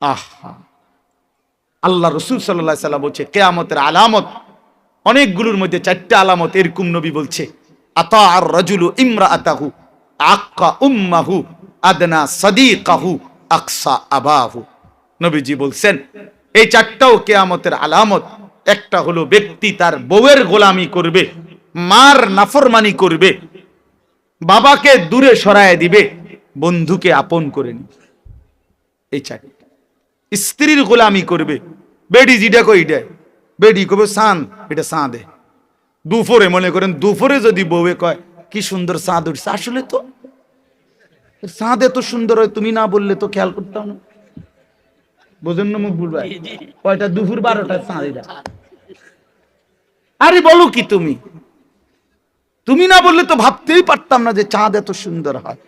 আহা। আল্লাহ রসুল সাল্লাহ সাল্লাম বলছে, কেয়ামতের আলামত, অনেকগুলোর মধ্যে চারটা আলামত এরকম নবী বলছে, আতা আর ইমরা আতাহু আক্কা উম্মাহু, আদনা সাদিকাহু, আকসা আবাহু। নবীজি বলছেন, এই চারটাও কেয়ামতের আলামত, একটা হলো ব্যক্তি তার বউয়ের গোলামি করবে, মার নাফরমানি করবে, বাবাকে দূরে সরায় দিবে, বন্ধুকে আপন করে নিবে। এই চারটা। স্ত্রীর গোলামি করবে। বেডি যেটা কই এটা? বেডি কবে সান এটা সাঁদে দুপুরে মনে করেন, দুপুরে যদি বউয়ে কয়, কি সুন্দর চাঁদ উঠছে। আসলে তো চাঁদ এত সুন্দর হয়, তুমি না বললে তো খেয়াল করতাম না। বোঝেন না মুখ ভাই? কয়টা? দুপুর বারোটা চাঁদ এটা। আরে বলো কি তুমি? তুমি না বললে তো ভাবতেই পারতাম না যে চাঁদ এত সুন্দর হয়।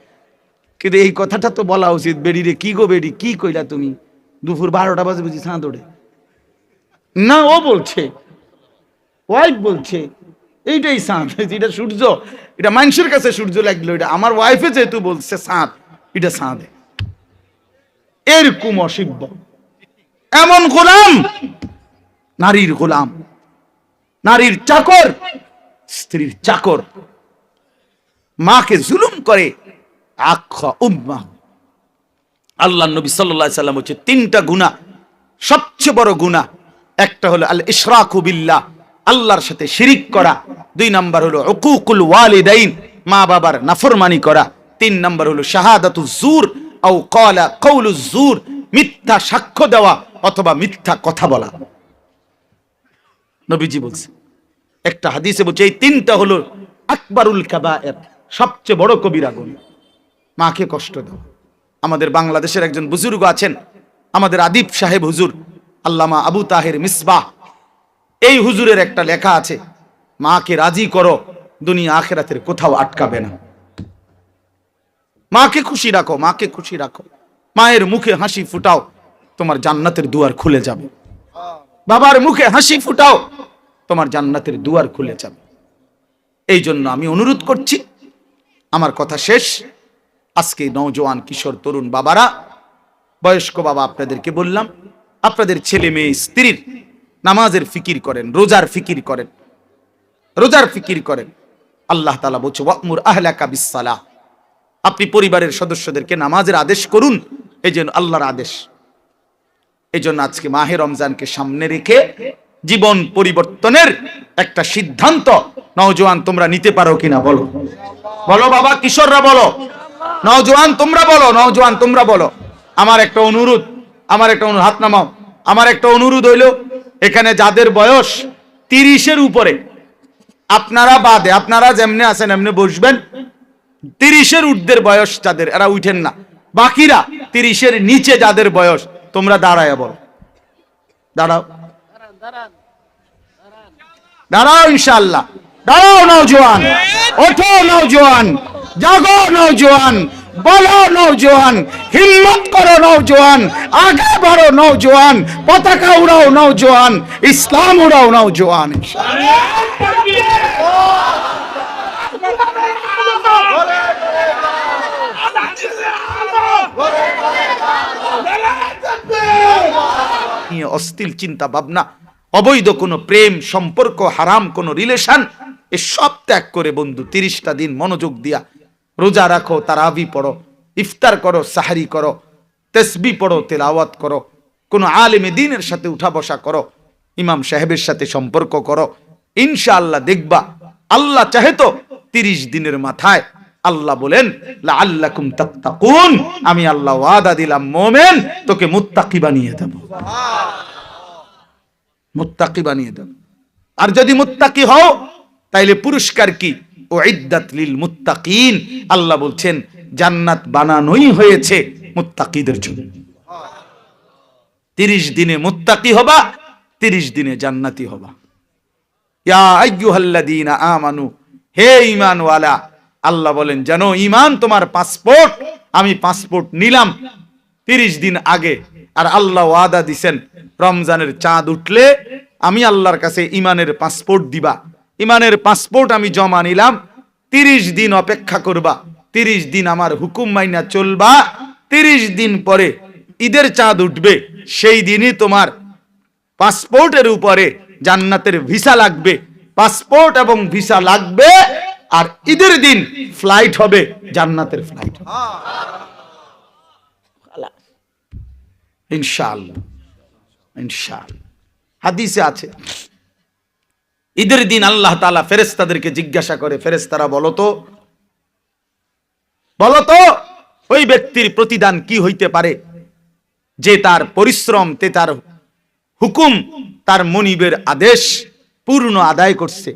কিন্তু এই কথাটা তো বলা উচিত। বেড়ি রে, কি গো বেড়ি? কি কইলা তুমি? দুপুর বারোটা বাজে বুঝি চাঁদ ওঠে। না, ও বলছে। ওয়াইফ বলছে, এইটাই চাঁদ এটা সূর্য, এটা মানুষের কাছে সূর্য লাগল, এটা আমার ওয়াইফে যেহেতু বলছে চাঁদ এটা চাঁদে এরকম অসিব্য এমন গোলাম, নারীর গোলাম, নারীর চাকর, স্ত্রীর চাকর। মাকে জুলুম করে আখ্যা উম্মা আল্লাহ নবী সাল্লাহ সাল্লাম হচ্ছে তিনটা গুণা সবচেয়ে বড় গুণা একটা হলো আল ইশরাকু আল্লাহর সাথে শিরিক করা। দুই নাম্বার হলো উকুকুল ওয়ালিদাইন, মা বাবার নাফরমানি করা। তিন নাম্বার হলো শাহাদাতু জুর, আও ক্বালা কওলু জুর, মিথ্যা সাক্ষ্য দেওয়া অথবা মিথ্যা কথা বলা। নবীজি বলছে, একটা হাদিসে বলছে, এই তিনটা হলো আকবরুল কাবায়ের সবচেয়ে বড় কবিরা গুণ মাকে কষ্ট দেওয়া। আমাদের বাংলাদেশের একজন বুজুর্গ আছেন, আমাদের আদিব সাহেব হুজুর, আল্লামা আবু তাহের মিসবাহ। এই হুজুরের একটা লেখা আছে, মাকে রাজি করো, দুনিয়া আখেরাতের কোথাও আটকাবে না। মাকে খুশি রাখো, মাকে খুশি রাখো। মায়ের মুখে হাসি ফুটাও, তোমার জান্নাতের দুয়ার খুলে যাবে। বাবার মুখে হাসি ফুটাও, তোমার জান্নাতের দুয়ার খুলে যাবে। এই জন্য আমি অনুরোধ করছি, আমার কথা শেষ। আজকে নওজোয়ান কিশোর তরুণ বাবারা, বয়স্ক বাবা আপনাদেরকে বললাম, আপনাদের ছেলে মেয়ে স্ত্রীর নামাজের ফিকির করেন, রোজার ফিকির করেন, রোজার ফিকির করেন। আল্লাহ তালা বলছে ওয়াকমুর আহলাকা বিসালাহ আপনি পরিবারের সদস্যদেরকে নামাজের আদেশ করুন, এই জন্য আল্লাহর আদেশ। এই জন্য আজকে মাহে রমজানকে সামনে রেখে জীবন পরিবর্তনের একটা সিদ্ধান্ত নওজোয়ান তোমরা নিতে পারো কিনা বলো? বলো বাবা, কিশোররা বলো। নওজোয়ান, তোমরা বলো, নওজোয়ান, তোমরা বলো। আমার একটা অনুরোধ, আমার একটা অনুরোধ, হাত নামাও। আমার একটা অনুরোধ হইল, এখানে যাদের বয়স তিরিশের উপরে, আপনারা বাদে, আপনারা যেমনে আছেন, এমনি বসবেন। তিরিশের ঊর্ধ্বের বয়স যাদের, এরা উঠেন না। বাকিরা তিরিশের নিচে যাদের বয়স, তোমরা দাঁড়ায় বলো। দাঁড়াও। দাঁড়াও ইনশাল্লাহ দাঁড়াও নৌজওয়ান ওঠো নৌজওয়ান জাগো নৌজওয়ান বলো নৌজওয়ান হিম্মত করো নৌজওয়ান আগে বাড়ো নৌজওয়ান পতাকা উড়াও নৌজওয়ান ইসলাম উড়াও নৌজওয়ান নিয়ে অস্থির চিন্তা ভাবনা, অবৈধ কোনো প্রেম, সম্পর্ক হারাম, কোনো রিলেশন এ সব ত্যাগ করে বন্ধু, তিরিশটা দিন মনোযোগ দিয়া রোজা রাখো, তারাবি পড়ো, ইফতার করো, সাহারি করো, তেসবি পড়ো, তেলাওয়াত করো, কোনো আলেমে দিনের সাথে উঠা বসা করো, ইমাম সাহেবের সাথে সম্পর্ক করো, ইনশাআল্লাহ দেখবা, আল্লাহ চাহে তো তিরিশ দিনের মাথায় আল্লাহ বলেন আল্লাকুম তাত্তাকুন, আমি আল্লাহ ওয়াদা দিলাম, মোমেন, তোকে মুত্তাকি বানিয়ে দেব। মুত্তাকি বানিয়ে দেব। আর যদি মুত্তাকি হও, তাইলে পুরস্কার কি? লিল মুত্তাকিন। আল্লাহ বলছেন, জান্নাত বানানোই হয়েছে মুত্তাকিদের জন্য। তিরিশ দিনে মুত্তাকি হবা, তিরিশ দিনে জান্নাতি হবা। ইয়া আমানু, হে ঈমানওয়ালা, আল্লাহ বলেন জানো ইমান তোমার পাসপোর্ট, আমি পাসপোর্ট নিলাম তিরিশ দিন আগে। আর আল্লাহ ওয়াদা দিছেন, রমজানের চাঁদ উঠলে আমি আল্লাহর কাছে ইমানের পাসপোর্ট দিবা। ইমানের পাসপোর্ট আমি জমা নিলাম, তিরিশ দিন অপেক্ষা করবা, তিরিশ দিন আমার হুকুম মাইনা চলবা, তিরিশ দিন পরে ঈদের চাঁদ উঠবে, সেই দিনই তোমার পাসপোর্টের উপরে জান্নাতের ভিসা লাগবে পাসপোর্ট এবং ভিসা লাগবে, আর ঈদের দিন ফ্লাইট হবে, জান্নাতের ফ্লাইট ইনশাআল্লাহ ইনশাআল্লাহ। হাদিসে আছে। ঈদের দিন আল্লাহ তাআলা ফেরেশতাদেরকে জিজ্ঞাসা করে, ফেরেশতারা বলো তো, বলো ওই ব্যক্তির প্রতিদান কি হইতে পারে? যে তার পরিশ্রম তে তার হুকুম, তার মনিবের আদেশ পূর্ণ আদায় করছে।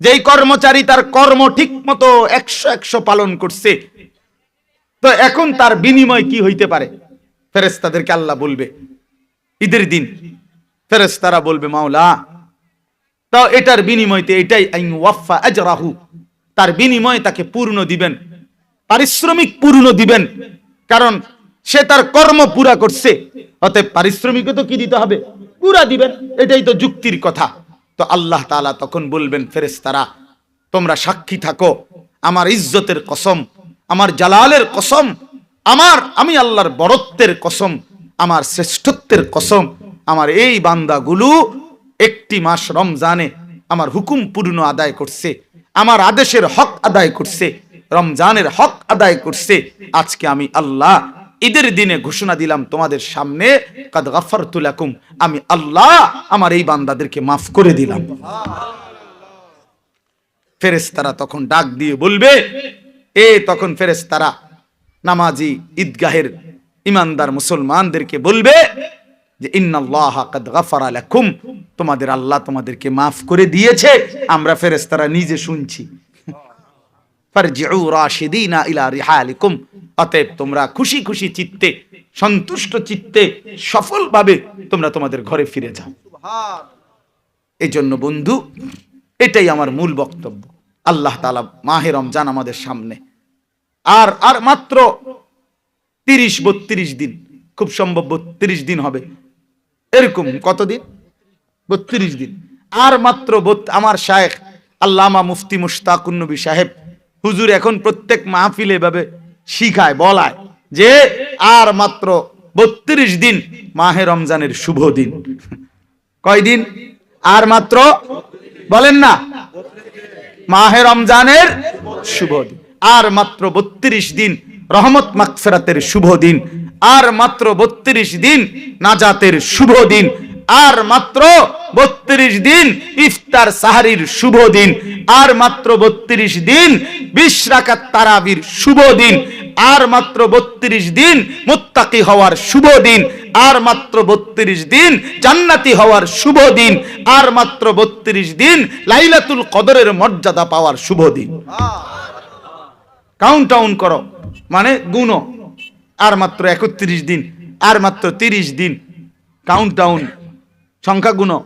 যেই কর্মচারী তার কর্ম ঠিক মতো একশো একশো পালন করছে, তো এখন তার বিনিময় কি হইতে পারে? ফেরেস্তাদেরকে আল্লাহ বলবে, ঈদের দিন ফেরেস্তারা বলবে, মাওলা তো এটার বিনিময়তে এটাই আইন ওয়াফা আজরাহু। তার বিনিময় তাকে পূর্ণ দিবেন। পারিশ্রমিক পূর্ণ দিবেন। কারণ সে তার কর্ম পুরা করছে। অতএব পারিশ্রমিকও তো কি দিতে হবে? পুরা দিবেন। এটাই তো যুক্তির কথা। তো আল্লাহ তাআলা তখন বলবেন, ফেরেশতারা, তোমরা সাক্ষী থাকো। আমার ইজ্জতের কসম, আমার জালালের কসম, আমার, আমি আল্লাহর বরত্বের কসম, আমার শ্রেষ্ঠত্বের কসম, আমার এই বান্দাগুলো একটি মাস রমজানে আমার হুকুম পূর্ণ আদায় করছে, আমার আদেশের হক আদায় করছে, রমজানের হক আদায় করছে। আজকে আমি আল্লাহ ঈদের দিনে ঘোষণা দিলাম তোমাদের সামনে, কাদ গাফারতু লাকুম আমি আল্লাহ আমার এই বান্দাদেরকে মাফ করে দিলাম। ফেরেশতারা তখন ডাক দিয়ে বলবে, এ তখন ফেরেশতারা, নামাজি ঈদগাহের ইমানদার মুসলমানদেরকে বলবে যে, ইন্নাল্লাহ কাদ গাফারা লাকুম তোমাদের আল্লাহ তোমাদেরকে মাফ করে দিয়েছে, আমরা ফেরেশতারা নিজে শুনছি। তোমরা খুশি খুশি চিত্তে, সন্তুষ্ট চিত্তে, সফলভাবে তোমরা তোমাদের ঘরে ফিরে যাও। এই জন্য বন্ধু, এটাই আমার মূল বক্তব্য। আল্লাহ তাআলা মাহে রমজান আমাদের সামনে। আর আর মাত্র তিরিশ বত্রিশ দিন, খুব সম্ভব বত্রিশ দিন হবে। এরকম কতদিন? বত্রিশ দিন। আর মাত্র আমার শায়েখ আল্লামা মুফতি মুশতাকুন নবী সাহেব, হুজুর এখন প্রত্যেক মাহফিলে এভাবে শিখায়, বলায় যে আর মাত্র বত্রিশ দিন মাহে রমজানের শুভ দিন। কয়দিন আর মাত্র বলেন না, মাহে রমজানের শুভ দিন। আর মাত্র বত্রিশ দিন রহমত মাকফেরাতের শুভ দিন। আর মাত্র বত্রিশ দিন নাজাতের শুভ দিন। আর মাত্র বত্রিশ দিন ইফতার সাহারির শুভ দিন। আর মাত্র বত্রিশ দিন বিশ রাকাত তারাবির শুভ দিন। আর মাত্র বত্রিশ দিন মুত্তাকি হওয়ার শুভ দিন। আর মাত্র বত্রিশ দিন জান্নাতি হওয়ার শুভ দিন। আর মাত্র বত্রিশ দিন লাইলাতুল কদরের মর্যাদা পাওয়ার শুভ দিন। কাউন্ট ডাউন করো। মানে গুণো আর মাত্র একত্রিশ দিন। আর মাত্র তিরিশ দিন। কাউন্ট ডাউন সংখ্যা গুণো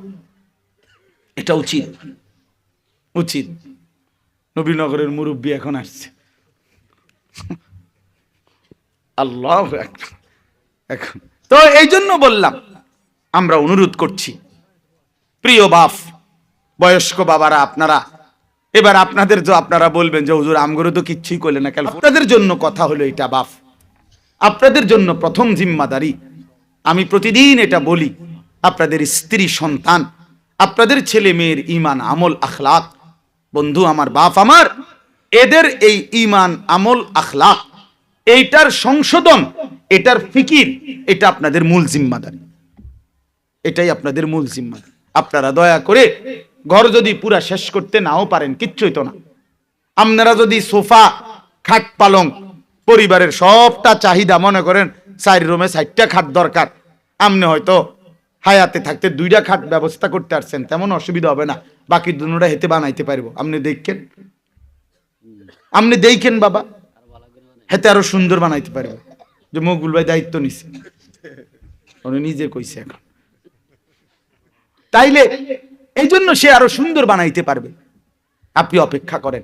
এটা উচিত। উচিত। নবীনগরের মুরব্বী এখন আসছে। আল্লাহ। এখন। তো এই জন্য বললাম, আমরা অনুরোধ করছি, প্রিয় বাপ, বয়স্ক বাবারা, আপনারা, এবার আপনাদের যে আপনারা বলবেন যে, হুজুর আমগরও তো কিচ্ছুই করলে না কেন? আপনাদের জন্য কথা হলো এটা, বাপ। আপনাদের জন্য প্রথম জিম্মাদারি। আমি প্রতিদিন এটা বলি। আপনাদের স্ত্রী সন্তান, আপনাদের ছেলে মেয়ের ইমান আমল, আখলাক। বন্ধু, আমার বাপ, আমার, এদের এই ইমান আমল, আখলাক, এইটার সংশোধন, এটার ফিকির, এটা আপনাদের মূল জিম্মাদারি। এটাই আপনাদের মূল জিম্মা আপনারা দয়া করে ঘর যদি পুরা শেষ করতে নাও পারেন কিচ্ছুই তো না। আপনারা যদি সোফা, খাট পালং, পরিবারের সবটা চাহিদা মনে করেন, চার রুমে চারটা খাট দরকার। আপনি হয়তো হায়াতে থাকতে দুইটা খাট ব্যবস্থা করতে পারছেন তেমন অসুবিধা হবে না। বাকি দুটা হেতে বানাইতে পারব। আপনি দেখেন। আপনি দেখেন বাবা। হেতে আরও সুন্দর বানাইতে পারব। যে মকবুল ভাই দায়িত্ব নিছে। উনি নিজে কইছে এখন। তাইলে এই জন্য সে আরও সুন্দর বানাইতে পারবে। আপনি অপেক্ষা করেন।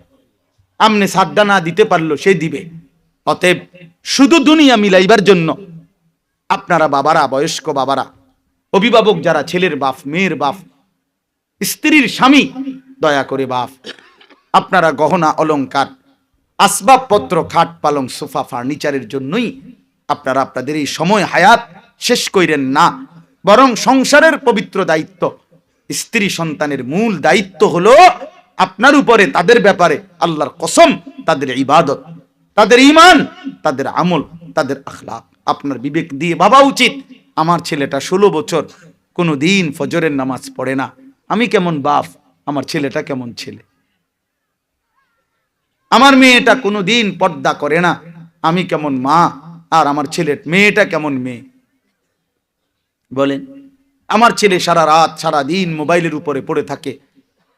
আমনে সাদ্দা না দিতে পারল সে দিবে। অতএব শুধু দুনিয়া মিলাইবার জন্য আপনারা বাবারা, বয়স্ক বাবারা অভিভাবক যারা, ছেলের বাপ, মেয়ের বাপ, স্ত্রীর স্বামী, দয়া করে বাপ, আপনারা গহনা, অলংকার, আসবাবপত্র, খাট, পালং, সোফা, ফার্নিচারের জন্যই আপনারা আপনাদের এই সময় হায়াত শেষ কইরেন না। বরং সংসারের পবিত্র দায়িত্ব, স্ত্রী সন্তানের মূল দায়িত্ব হলো আপনার উপরে, তাদের ব্যাপারে আল্লাহর কসম, তাদের ইবাদত, তাদের ইমান তাদের আমল, তাদের আখলাক। আপনার বিবেক দিয়ে ভাবা উচিত আমার ছেলেটা ষোলো বছর কোনো দিন ফজরের নামাজ পড়ে না। আমি কেমন বাপ? আমার ছেলেটা কেমন ছেলে? আমার মেয়েটা কোনো দিন পর্দা করে না। আমি কেমন মা? আর আমার ছেলে মেয়েটা কেমন মেয়ে? বলেন, আমার ছেলে সারা রাত, সারা দিন মোবাইলের উপরে পড়ে থাকে।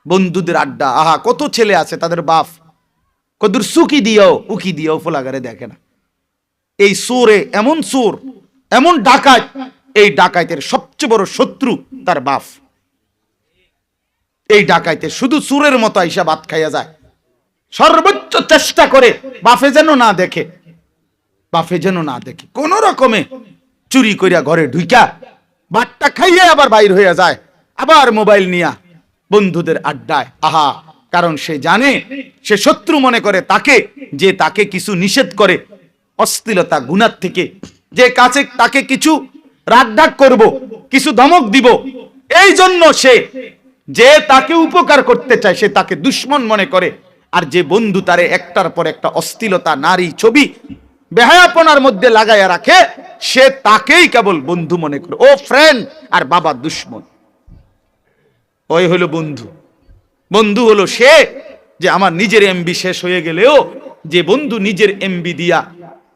বন্ধুদের আড্ডা, আহা, কত ছেলে আছে তাদের বাপ। কদুর সুকি দিয়েও উকি দিয়েও ফোলাগারে দেখে না। এই সুরে, এমন সুর এমন ডাকাত, এই ডাকাইতের সবচেয়ে বড় শত্রু তার বাপ। এই ডাকাইতে শুধু সুরের মতো আইসা ভাত খাইয়া যায়। সর্বোচ্চ চেষ্টা করে বাফে যেন না দেখে। বাফে যেন না দেখে। কোন রকমে চুরি করিয়া ঘরে ঢুইকা বাটটা খাইয়ে আবার বাইর হইয়া যায়। আবার মোবাইল নিয়া বন্ধুদের আড্ডায়। আহা, কারণ সে জানে, সে শত্রু মনে করে তাকে, যে তাকে কিছু নিষেধ করে, অশ্লীলতা গুণার থেকে যে কাছে তাকে কিছু রাগঢাক করব, কিছু ধমক দিব, এই জন্য সে, যে তাকে উপকার করতে চায়, সে তাকে দুশ্মন মনে করে। আর যে বন্ধু তারে একটার পর একটা অস্থিলতা, নারী ছবি, বেহায়াপনার মধ্যে লাগাইয়া রাখে, সে তাকেই কেবল বন্ধু মনে করে। ও ফ্রেন্ড আর বাবা দুশ্মন। ওই হলো বন্ধু। বন্ধু হলো সে যে আমার নিজের এমবি শেষ হয়ে গেলেও, যে বন্ধু নিজের এমবি দিয়া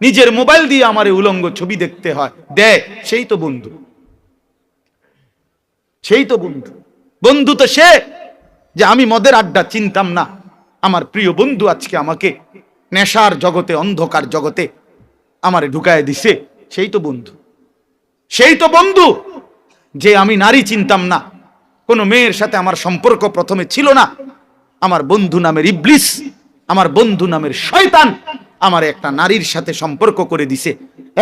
নিজের মোবাইল দিয়ে আমার উলঙ্গ ছবি দেখতে হয়। দেখ, সেই তো বন্ধু। সেই তো বন্ধু। বন্ধু তো সে যে আমি মদের আড্ডা চিনতাম না। আমার প্রিয় বন্ধু আজকে আমাকে নেশার জগতে, অন্ধকার জগতে আমারে ঢুকায় দিছে। সেই তো বন্ধু। সেই তো বন্ধু যে আমি নারী চিনতাম না। কোনো মেয়ের সাথে আমার সম্পর্ক প্রথমে ছিল না। আমার বন্ধু নামের ইবলিস, আমার বন্ধু নামের শয়তান আমার একটা নারীর সাথে সম্পর্ক করে দিছে,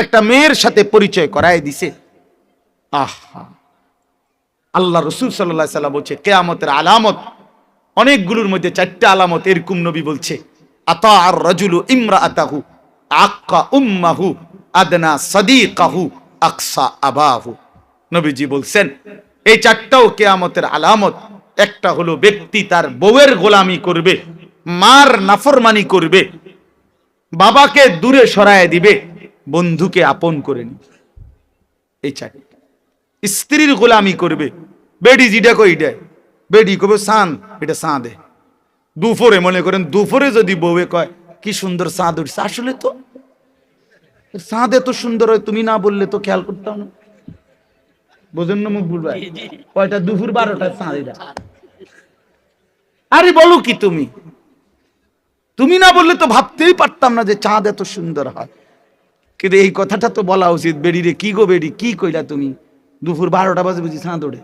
একটা মেয়ের সাথে পরিচয় করায় দিছে। আহা। আল্লাহ রসুল সাল্লাহ সাল্লাম বলছে, কেয়ামতের আলামত, অনেকগুলোর মধ্যে চারটা আলামত এরকম নবী বলছে, আতা আর রজুলু ইমরা আতাহু আক্কা উম্মাহু, আদনা সদিকাহু, আকসা আবাহু। নবীজি বলছেন, এই চারটাও কেয়ামতের আলামত, একটা হলো ব্যক্তি তার বউয়ের গোলামি করবে, মার নাফরমানি করবে বাবাকে দূরে সরায় দিবে, বন্ধুকে আপন করে নিবে। এই চারটা স্ত্রীর গোলামি করবে। বেডি যেটা কই এটা? বেডি কবে সান? এটা সাঁদে দুপুরে মনে করেন, দুপুরে যদি বউয়ে কয়, কি সুন্দর চাঁদ উঠছে আসলে তো চাঁদ এত সুন্দর হয়, তুমি না বললে তো খেয়াল করতাম না। বোঝেন না বুড়বাই কয়টা? দুপুর বারোটা চাঁদ আরে বলো কি তুমি? তুমি না বললে তো ভাবতেই পারতাম না যে চাঁদ এত সুন্দর হয়। কিন্তু এই কথাটা তো বলা উচিত। বেড়ি রে, কি গো বেড়ি? কি কইলা তুমি? দুপুর বারোটা বাজে বুঝি চাঁদ ওঠে।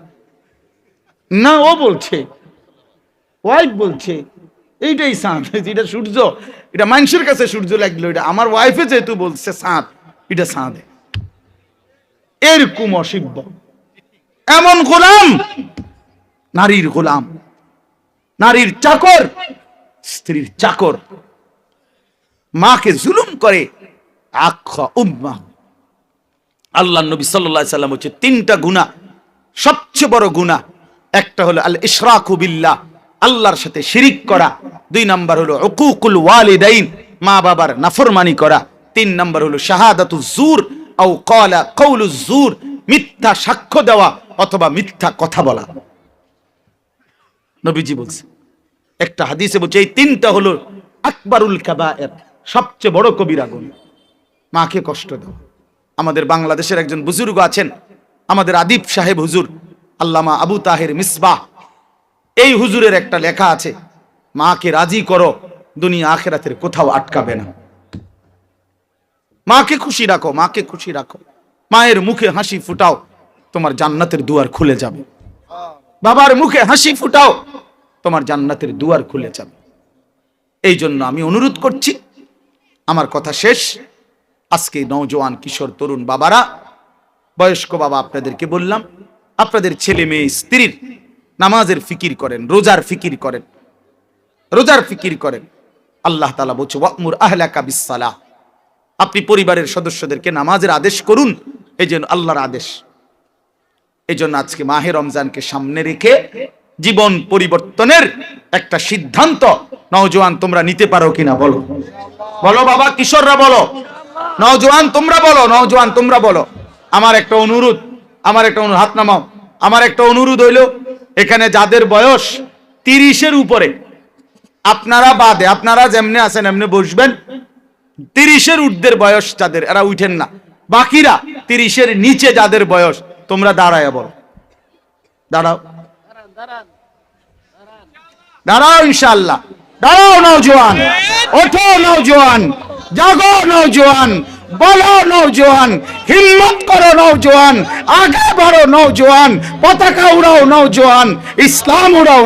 না, ও বলছে। ওয়াইফ বলছে, এইটাই চাঁদ এটা সূর্য। এটা মানুষের কাছে সূর্য লাগল, এটা আমার ওয়াইফে যেহেতু বলছে চাঁদ, এটা চাঁদ। এরকম অসিব্য এমন গোলাম, নারীর গোলাম, নারীর চাকর। স্ত্রীর চাকর। মাকে জুলুম করে আখা উম্মা। আল্লাহ নবী সাল্লাহ সাল্লাম হচ্ছে তিনটা গুণা সবচেয়ে বড় গুণা একটা হলো আল ইশরাকু বিল্লাহ, আল্লাহর সাথে শিরিক করা। দুই নাম্বার হলো উকুকুল ওয়ালিদাইন, মা বাবার নাফরমানি করা। তিন নাম্বার হলো শাহাদাতু জুর, আও ক্বালা কওলু জুর, মিথ্যা সাক্ষ্য দেওয়া অথবা মিথ্যা কথা বলা। নবীজি বলছে একটা হাদিসে বলছে, এই তিনটা হলো আকবরুল কাবায়ের সবচেয়ে বড় কবিরা গুণ মাকে কষ্ট দেওয়া আমাদের বাংলাদেশের একজন বুজুর্গ আছেন, আমাদের আদিব সাহেব হুজুর, আল্লামা আবু তাহের মিসবাহ। এই হুজুরের একটা লেখা আছে, মাকে রাজি করো, দুনিয়া আখেরাতের কোথাও আটকাবে না। মাকে খুশি রাখো, মাকে খুশি রাখো। মায়ের মুখে হাসি ফুটাও, তোমার জান্নাতের দুয়ার খুলে যাবে। বাবার মুখে হাসি ফুটাও তোমার জান্নাতের দুয়ার খুলে যাবে। এই জন্য আমি অনুরোধ করছি, আমার কথা শেষ। আজকে নওজোয়ান কিশোর তরুণ বাবারা, বয়স্ক বাবা আপনাদেরকে বললাম, আপনাদের ছেলে মেয়ে স্ত্রীর নামাজের ফিকির করেন, রোজার ফিকির করেন, রোজার ফিকির করেন। আল্লাহ তালা বলছে ওয়াকমুর আহলাকা বিসালাহ আপনি পরিবারের সদস্যদেরকে নামাজের আদেশ করুন, এই জন্য আল্লাহর আদেশ। এই জন্য আজকে মাহে রমজানকে সামনে রেখে জীবন পরিবর্তনের একটা সিদ্ধান্ত। নওজোয়ান, তোমরা নিতে পারো কিনা বলো? বলো বাবা, কিশোররা বলো। নওজোয়ান, তোমরা বলো, নওজোয়ান, তোমরা বলো। আমার একটা অনুরোধ, আমার একটা অনুরোধ, হাত নামাও। আমার একটা অনুরোধ হইল, এখানে যাদের বয়স তিরিশের উপরে, আপনারা বাদে, আপনারা যেমনে আছেন এমনি বসবেন। তিরিশের ঊর্ধ্বের বয়স যাদের, এরা উঠেন না। বাকিরা তিরিশের নিচে যাদের বয়স, তোমরা দাঁড়ায় বলো। দাঁড়াও। দাঁড়াও ইনশাল্লাহ দাঁড়াও নৌজওয়ান ওঠো নৌজওয়ান জাগো নৌজওয়ান বলো নৌজওয়ান হিম্মত করো নৌজওয়ান আগে বাড়ো নৌজওয়ান পতাকা উড়াও নৌজওয়ান ইসলাম উড়াও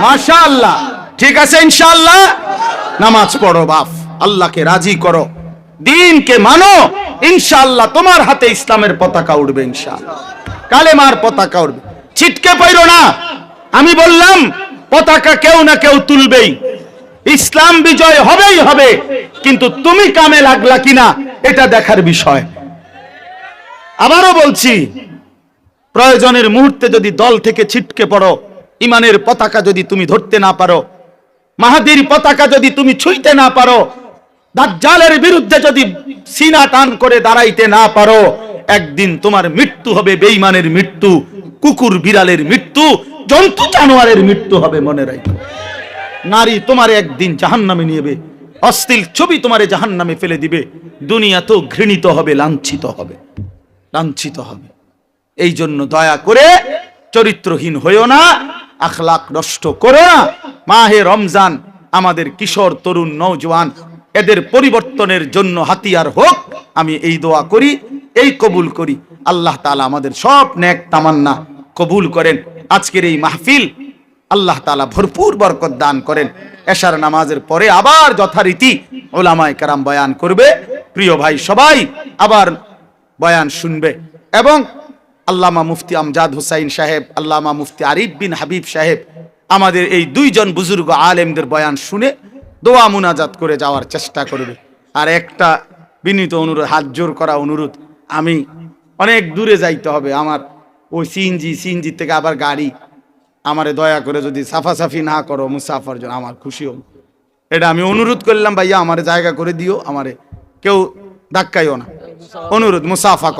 মাশাআল্লাহ। ঠিক আছে, ইনশাআল্লাহ? নামাজ পড়ো, বাপ। আল্লাহকে রাজি করো। দিনকে মানো। ইনশাআল্লাহ তোমার হাতে ইসলামের পতাকা উঠবে ইনশাআল্লাহ। কালেমার পতাকা উঠবে ছিটকে পাইরো না। আমি বললাম, পতাকা কেউ না কেউ তুলবেই। ইসলাম বিজয় হবেই হবে। কিন্তু তুমি কামে লাগলা কিনা, এটা দেখার বিষয়। আবারও বলছি প্রয়োজনের মুহূর্তে যদি দল থেকে ছিটকে পড়ো, ইমানের পতাকা যদি তুমি ধরতে না পারো, মাহাদির পতাকা যদি তুমি ছুঁইতে না পারো, দাজ্জালের বিরুদ্ধে যদি সিনা টান করে দাঁড়াইতে না পারো, একদিন তোমার মৃত্যু হবে বেঈমানের মৃত্যু, কুকুর বিড়ালের মৃত্যু, জন্তু জানোয়ারের মৃত্যু হবে মনে রাখো নারী তোমার একদিন জাহান্নামে নিয়েবে অশ্লীল ছবি তোমারে জাহান্নামে ফেলে দিবে দুনিয়া তো ঘৃণিত হবে, লাঞ্ছিত হবে লাঞ্ছিত হবে। এই জন্য দয়া করে চরিত্রহীন হইও না আখলাক নষ্ট করো না। মাহে রমজান আমাদের কিশোর, তরুণ নৌজওয়ান এদের পরিবর্তনের জন্য হাতিয়ার হোক, আমি এই দোয়া করি, এই কবুল করি। আল্লাহ তালা আমাদের সব নেক তামান্না কবুল করেন। আজকের এই মাহফিল আল্লাহ তালা ভরপুর বরকত দান করেন। এশার নামাজের পরে আবার যথারীতি ওলামায় কারাম বয়ান করবে। প্রিয় ভাই সবাই আবার বয়ান শুনবে এবং আল্লামা মুফতি আমজাদ হুসাইন সাহেব, আল্লামা মুফতি আরিফ বিন হাবিব সাহেব আমাদের এই দুইজন বুজুর্গ আলেমদের বয়ান শুনে দোয়া মুনাজাত করে যাওয়ার চেষ্টা করবে। আর একটা বিনীত অনুরোধ, হাত জোর করা অনুরোধ, আমি অনেক দূরে যাইতে হবে আমার ওই সিএনজি সিএনজি থেকে আবার গাড়ি। আমারে দয়া করে যদি সাফাসাফি না করো, মুসাফার জন্য আমার খুশি হব এটা আমি অনুরোধ করলাম, ভাইয়া আমার জায়গা করে দিও, আমারে কেউ ধাক্কাইও না। অনুরোধ, মুসাফা